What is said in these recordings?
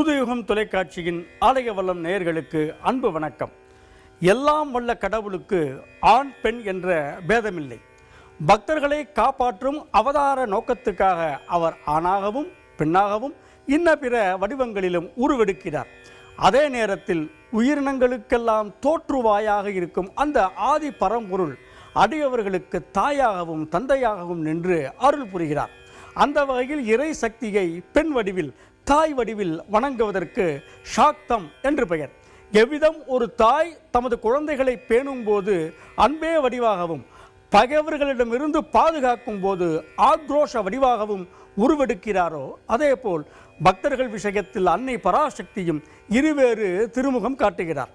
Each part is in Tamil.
புதுயுகம் தொலைக்காட்சியின் ஆலய வல்லம் நேயர்களுக்கு அன்பு வணக்கம். எல்லாம் வல்ல கடவுளுக்கு ஆண் பெண் என்ற பேதமில்லை. பக்தர்களை காப்பாற்றும் அவதார நோக்கத்துக்காக அவர் ஆணாகவும் பெண்ணாகவும் இன்ன பிற வடிவங்களிலும் உருவெடுக்கிறார். அதே நேரத்தில் உயிரினங்களுக்கெல்லாம் தோற்றுவாயாக இருக்கும் அந்த ஆதி பரம்பொருள் அடியவர்களுக்கு தாயாகவும் தந்தையாகவும் நின்று அருள் புரிகிறார். அந்த வகையில் இறை சக்தியை பெண் வடிவில் தாய் வடிவில் வணங்குவதற்கு ஷாக்தம் என்று பெயர். எவ்விதம் ஒரு தாய் தமது குழந்தைகளை பேணும் போது அன்பே வடிவாகவும் பகைவர்களிடமிருந்து பாதுகாக்கும் போது ஆக்ரோஷ வடிவாகவும் உருவெடுக்கிறாரோ அதேபோல் பக்தர்கள் விஷயத்தில் அன்னை பராசக்தியும் இருவேறு திருமுகம் காட்டுகிறார்.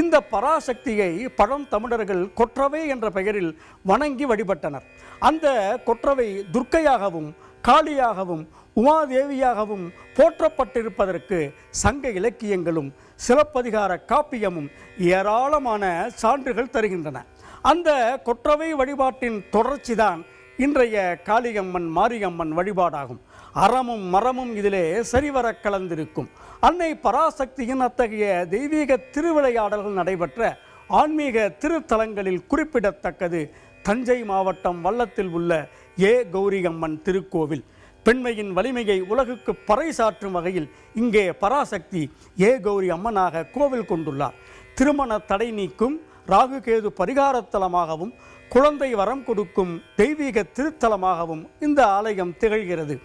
இந்த பராசக்தியை பழம் தமிழர்கள் கொற்றவை என்ற பெயரில் வணங்கி வழிபட்டனர். அந்த கொற்றவை துர்க்கையாகவும் காளியாகவும் உமாதேவியாகவும் போற்றப்பட்டிருப்பதற்கு சங்க இலக்கியங்களும் சிலப்பதிகார காப்பியமும் ஏராளமான சான்றுகள் தருகின்றன. அந்த கொற்றவை வழிபாட்டின் தொடர்ச்சிதான் இன்றைய காளியம்மன் மாரியம்மன் வழிபாடாகும். அறமும் மரமும் இதிலே சரிவர கலந்திருக்கும். அன்னை பராசக்தியின் அத்தகைய தெய்வீக திருவிளையாடல்கள் நடைபெற்ற ஆன்மீக திருத்தலங்களில் குறிப்பிடத்தக்கது தஞ்சை மாவட்டம் வல்லத்தில் உள்ள ஏ கௌரியம்மன் திருக்கோவில். பெண்மையின் வலிமையை உலகுக்கு பறைசாற்றும் வகையில் இங்கே பராசக்தி ஏ கௌரி அம்மனாக கோவில் கொண்டுள்ளார். திருமண தடை நீக்கும் ராகுகேது பரிகாரத்தலமாகவும் குழந்தை வரம் கொடுக்கும் தெய்வீக திருத்தலமாகவும் இந்த ஆலயம் திகழ்கிறது.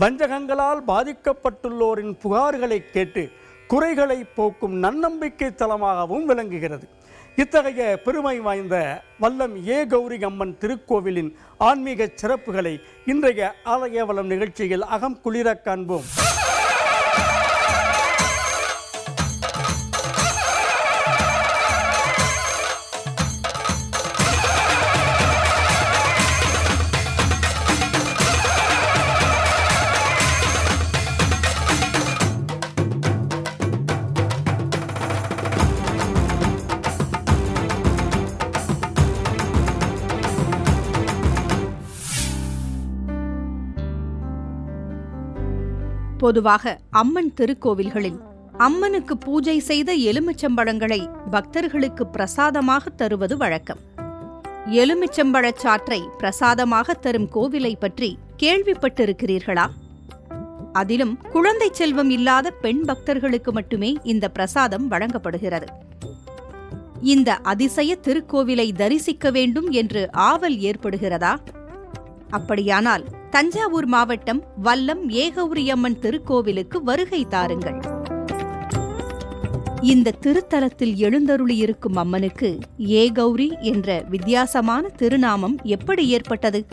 வஞ்சகங்களால் பாதிக்கப்பட்டுள்ளோரின் புகார்களை கேட்டு குறைகளை போக்கும் நன்னம்பிக்கை தலமாகவும் விளங்குகிறது. இத்தகைய பெருமை வாய்ந்த வல்லம் ஏ. கௌரி அம்மன் திருக்கோவிலின் ஆன்மீக சிறப்புகளை இன்றைய ஆலயவளம் நிகழ்ச்சியில் அகம் குளிர காண்போம். பொதுவாக அம்மன் திருக்கோவில்களில். அம்மனுக்கு பூஜை செய்த எலுமிச்சம்பழங்களை பக்தர்களுக்கு பிரசாதமாக தருவது வழக்கம். எலுமிச்சம்பழச் சாற்றை பிரசாதமாக தரும் கோவிலை பற்றி கேள்விப்பட்டிருக்கிறீர்களா? அதிலும் குழந்தை செல்வம் இல்லாத பெண் பக்தர்களுக்கு மட்டுமே இந்த பிரசாதம் வழங்கப்படுகிறது. இந்த அதிசய திருக்கோவிலை தரிசிக்க வேண்டும் என்று ஆவல் ஏற்படுகிறதா? அப்படியானால் தஞ்சாவூர் மாவட்டம் வல்லம் ஏகௌரியம்மன் திருக்கோவிலுக்கு வருகை தாருங்கள். இந்த திருத்தலத்தில் எழுந்தருளியிருக்கும் அம்மனுக்கு ஏகௌரி என்ற வித்தியாசமான திருநாமம் எப்படி ஏற்பட்டது?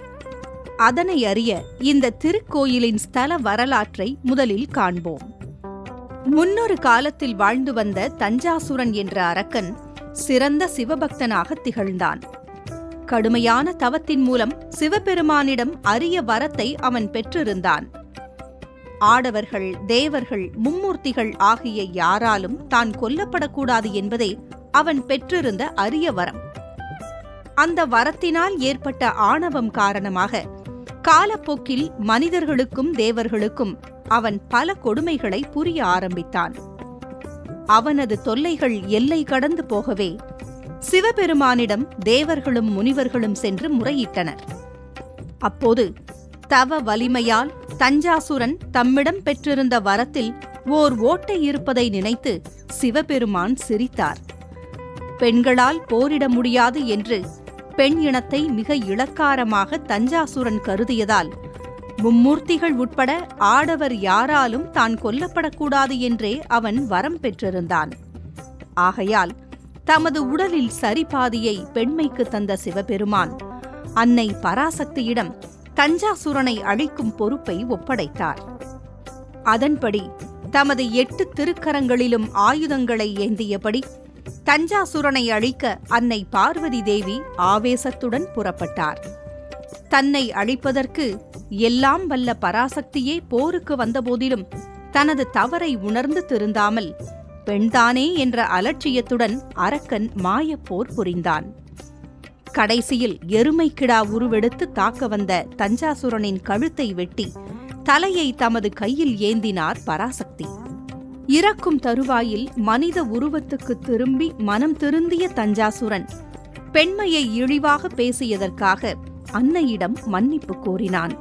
அதனை அறிய இந்த திருக்கோயிலின் ஸ்தல வரலாற்றை முதலில் காண்போம். முன்னொரு காலத்தில் வாழ்ந்து வந்த தஞ்சாசுரன் என்ற அரக்கன் சிறந்த சிவபக்தனாக திகழ்ந்தான். கடுமையான தவத்தின் மூலம் சிவபெருமானிடம் அரிய வரத்தை அவன் பெற்றிருந்தான். ஆடவர்கள் தேவர்கள் மும்மூர்த்திகள் ஆகிய யாராலும் தான் கொல்லப்படக்கூடாது என்பதே அவன் பெற்றிருந்த அரிய வரம். அந்த வரத்தினால் ஏற்பட்ட ஆணவம் காரணமாக காலப்போக்கில் மனிதர்களுக்கும் தேவர்களுக்கும் அவன் பல கொடுமைகளை புரிய ஆரம்பித்தான். அவனது தொல்லைகள் எல்லை கடந்து போகவே சிவபெருமானிடம் தேவர்களும் முனிவர்களும் சென்று முறையிட்டனர். அப்போது தவ வலிமையால் தஞ்சாசுரன் தம்மிடம் பெற்றிருந்த வரத்தில் ஓர் ஓட்டை இருப்பதை நினைத்து சிவபெருமான் சிரித்தார். பெண்களால் போரிட முடியாது என்று பெண் இனத்தை மிக இளக்காரமாக தஞ்சாசுரன் கருதியதால் மும்மூர்த்திகள் உட்பட ஆடவர் யாராலும் தான் கொல்லப்படக்கூடாது என்றே அவன் வரம் பெற்றிருந்தான். ஆகையால் தமது உடலில் சரிபாதியை பெண்மைக்கு தந்த சிவபெருமான். அன்னை பராசக்தியிடம் தஞ்சாசுரனை அழிக்கும் பொறுப்பை ஒப்படைத்தார். அதன்படி தமது எட்டு திருக்கரங்களிலும் ஆயுதங்களை ஏந்தியபடி தஞ்சாசுரனை அழிக்க அன்னை பார்வதி தேவி ஆவேசத்துடன் புறப்பட்டார். தன்னை அழிப்பதற்கு எல்லாம் வல்ல பராசக்தியே போருக்கு வந்தபோதிலும் தனது தவறை உணர்ந்து திருந்தாமல் பெண்தானே என்ற அலட்சியத்துடன் அரக்கன் மாயப்போர் புரிந்தான். கடைசியில் எருமை கிடா உருவெடுத்து தாக்க வந்த தஞ்சாசுரனின் கழுத்தை வெட்டி தலையை தமது கையில் ஏந்தினார் பராசக்தி. இறக்கும் தருவாயில் மனித உருவத்துக்கு திரும்பி மனம் திருந்திய தஞ்சாசுரன் பெண்மையை இழிவாக பேசியதற்காக அன்னையிடம் மன்னிப்பு கோரினான்.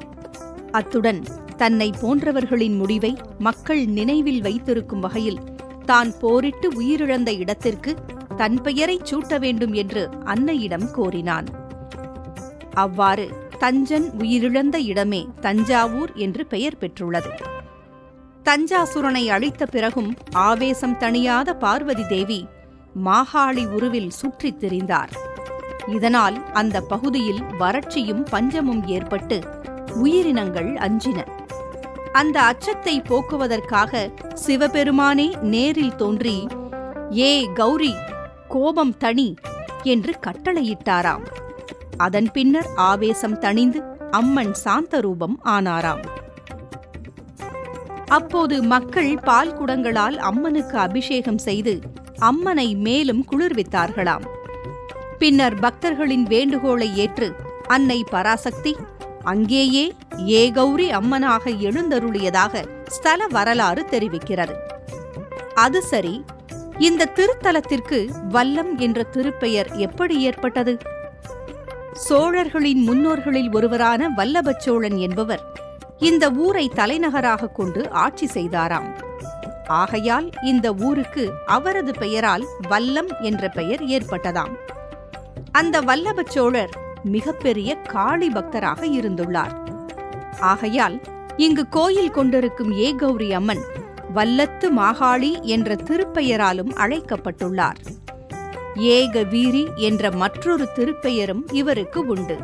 அத்துடன் தன்னை போன்றவர்களின் முடிவை மக்கள் நினைவில் வைத்திருக்கும் வகையில் தான் போரிட்டு உயிரிழந்த இடத்திற்கு தன் பெயரைச் சூட்ட வேண்டும் என்று அன்னையிடம் கோரினான். அவ்வாறு தஞ்சன் உயிரிழந்த இடமே தஞ்சாவூர் என்று பெயர் பெற்றுள்ளது. தஞ்சாசுரனை அழித்த பிறகும் ஆவேசம் தணியாத பார்வதி தேவி மாகாளி உருவில் சுற்றித் திரிந்தார். இதனால் அந்த பகுதியில் வறட்சியும் பஞ்சமும் ஏற்பட்டு உயிரினங்கள் அஞ்சின. அந்த அச்சத்தை போக்குவதற்காக சிவபெருமானே நேரில் தோன்றி ஏ கௌரி கோபம் தணி என்று கட்டளையிட்டாராம். அதன் பின்னர் ஆவேசம் தணிந்து அம்மன் சாந்த ரூபம் ஆனாராம். அப்போது மக்கள் பால் குடங்களால் அம்மனுக்கு அபிஷேகம் செய்து அம்மனை மேலும் குளிர்வித்தார்களாம். பின்னர் பக்தர்களின் வேண்டுகோளை ஏற்று அன்னை பராசக்தி அங்கேயே ஏகௌரி அம்மனாக எழுந்தருளியதாக ஸ்தல வரலாறு தெரிவிக்கிறது. அது சரி இந்த திருத்தலத்திற்கு வல்லம் என்ற திருப்பெயர் எப்படி ஏற்பட்டது? சோழர்களின் முன்னோர்களில் ஒருவரான வல்லபச்சோழன் என்பவர் இந்த ஊரை தலைநகராக கொண்டு ஆட்சி செய்தாராம். ஆகையால் இந்த ஊருக்கு அவரது பெயரால் வல்லம் என்ற பெயர் ஏற்பட்டதாம். அந்த வல்லபச் சோழர் மிகப்பெரிய காளி பக்தராக இருந்துள்ளார். ஆகையால் இங்கு கோயில் கொண்டிருக்கும் ஏ கௌரி அம்மன் வல்லத்து மாகாளி என்ற திருப்பெயராலும் அழைக்கப்பட்டுள்ளார். ஏக வீரி என்ற மற்றொரு திருப்பெயரும் இவருக்கு உண்டு.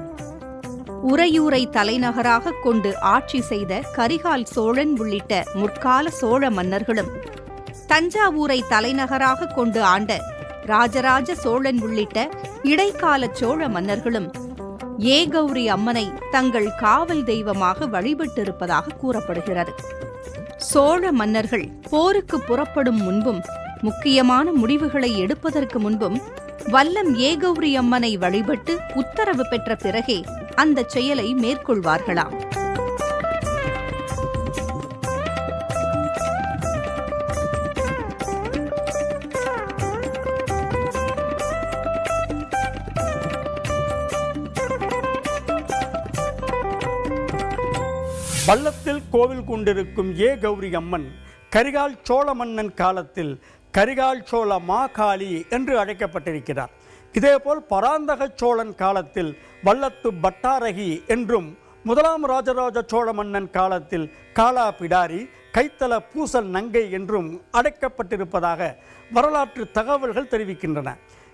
உறையூரை தலைநகராக கொண்டு ஆட்சி செய்த கரிகால் சோழன் உள்ளிட்ட முற்கால சோழ மன்னர்களும் தஞ்சாவூரை தலைநகராக கொண்டு ஆண்ட ராஜராஜ சோழன் உள்ளிட்ட இடைக்கால சோழ மன்னர்களும் ஏகௌரி அம்மனை தங்கள் காவல் தெய்வமாக வழிபட்டிருப்பதாக கூறப்படுகிறது. சோழ மன்னர்கள் போருக்கு புறப்படும் முன்பும் முக்கியமான முடிவுகளை எடுப்பதற்கு முன்பும் வல்லம் ஏகௌரி அம்மனை வழிபட்டு உத்தரவு பெற்ற பிறகே அந்த செயலை மேற்கொள்வார்களாம். வல்லத்தில் கோவில் கொண்டிருக்கும் ஏ கௌரி அம்மன் கரிகால் சோழ மன்னன் காலத்தில் கரிகால் சோழ மாகாளி என்று அழைக்கப்பட்டிருக்கிறார். இதேபோல் பராந்தக சோழன் காலத்தில் வல்லத்து பட்டாரகி என்றும் முதலாம் ராஜராஜ சோழ மன்னன் காலத்தில் காலா பிடாரி கைத்தல பூசல் நங்கை என்றும் அழைக்கப்பட்டிருப்பதாக வரலாற்று தகவல்கள் தெரிவிக்கின்றன.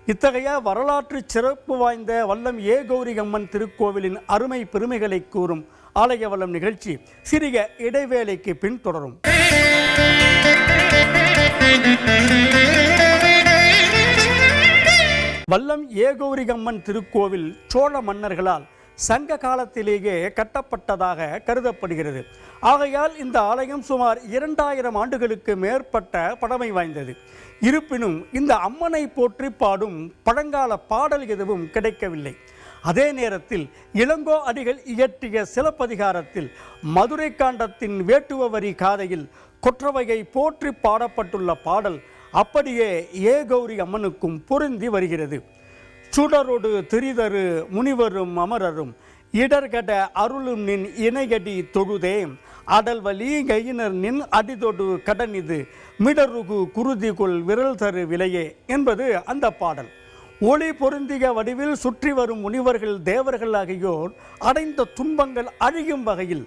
இத்தகைய வரலாற்று சிறப்பு வாய்ந்த வல்லம் ஏ கௌரி அம்மன் திருக்கோவிலின் அருமை பெருமைகளை கூறும் ஆலய நிகழ்ச்சி சிறிய இடைவேளைக்கு பின் தொடரும். வல்லம் ஏகௌரிகம்மன் திருக்கோவில் சோழ மன்னர்களால் சங்க காலத்திலேயே கட்டப்பட்டதாக கருதப்படுகிறது. ஆகையால் இந்த ஆலயம் சுமார் இரண்டாயிரம் ஆண்டுகளுக்கு மேற்பட்ட பழமை வாய்ந்தது. இருப்பினும் இந்த அம்மனை போற்றி பாடும் பழங்கால பாடல் எதுவும் கிடைக்கவில்லை. அதே நேரத்தில் இளங்கோ அடிகள் இயற்றிய சிலப்பதிகாரத்தில் மதுரை காண்டத்தின் வேட்டுவ வரி காதையில் கொற்றவையை போற்றி பாடப்பட்டுள்ள பாடல் அப்படியே ஏ கௌரி அம்மனுக்கும் பொருந்தி வருகிறது. சுடரொடு திரிதரு முனிவரும் அமரரும் இடர்கட அருளும் நின் இணையடி தொழுதே அடல்வலி கையினர் நின் அடிதொடு கடனிது. மிடருகு குருதிகுள் விரல் தரு விலையே என்பது அந்த பாடல். ஒளி பொருந்திய வடிவில் சுற்றி வரும் முனிவர்கள் தேவர்கள் ஆகியோர் அடைந்த துன்பங்கள் அழியும் வகையில்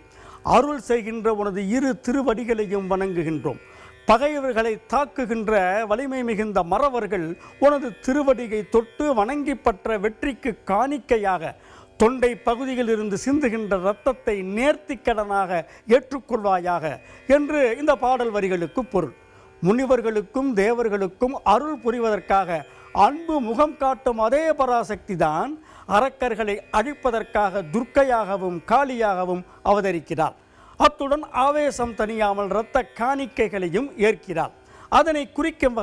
அருள் செய்கின்ற உனது இரு திருவடிகளையும் வணங்குகின்றோம். பகைவர்களை தாக்குகின்ற வலிமை மிகுந்த மறவர்கள் உனது திருவடியை தொட்டு வணங்கி பற்ற வெற்றிக்கு காணிக்கையாக தொண்டை பகுதியில் இருந்து சிந்துகின்ற இரத்தத்தை நேர்த்திக்கடனாக ஏற்றுக்கொள்வாயாக என்று இந்த பாடல் வரிகளுக்கு பொருள். முனிவர்களுக்கும் தேவர்களுக்கும் அருள் புரிவதற்காக அன்பு முகம் காட்டும் அதே பராசக்தி தான் அரக்கர்களை அழிப்பதற்காக துர்க்கையாகவும் காளியாகவும் அவதரிக்கிறார் அத்துடன் ஆவேசம் தணியாமல் இரத்த காணிக்கைகளையும் ஏற்கிறார் அதனை குறிக்கும்